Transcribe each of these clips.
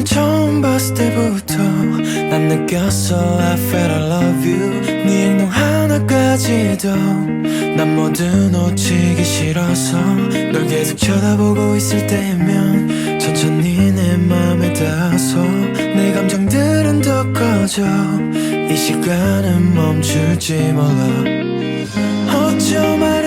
널 처음 봤을 때부터 난 느꼈어. I felt I love you. 네 행동 하나까지도 난 모두 놓치기 싫어서 널 계속 쳐다보고 있을 때면 천천히 내 맘에 닿아서 내 감정들은 더 커져. 이 시간은 멈출지 몰라. 어쩌면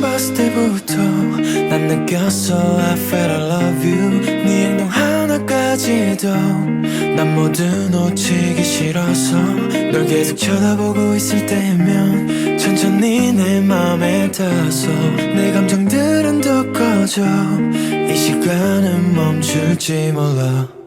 봤을 때부터 난 느꼈어 I felt I love you. 네 행동 하나까지도 난 모두 놓치기 싫어서 널 계속 쳐다보고 있을 때면 천천히 내 맘에 닿아서 내 감정들은 더 커져. 이 시간은 멈출지 몰라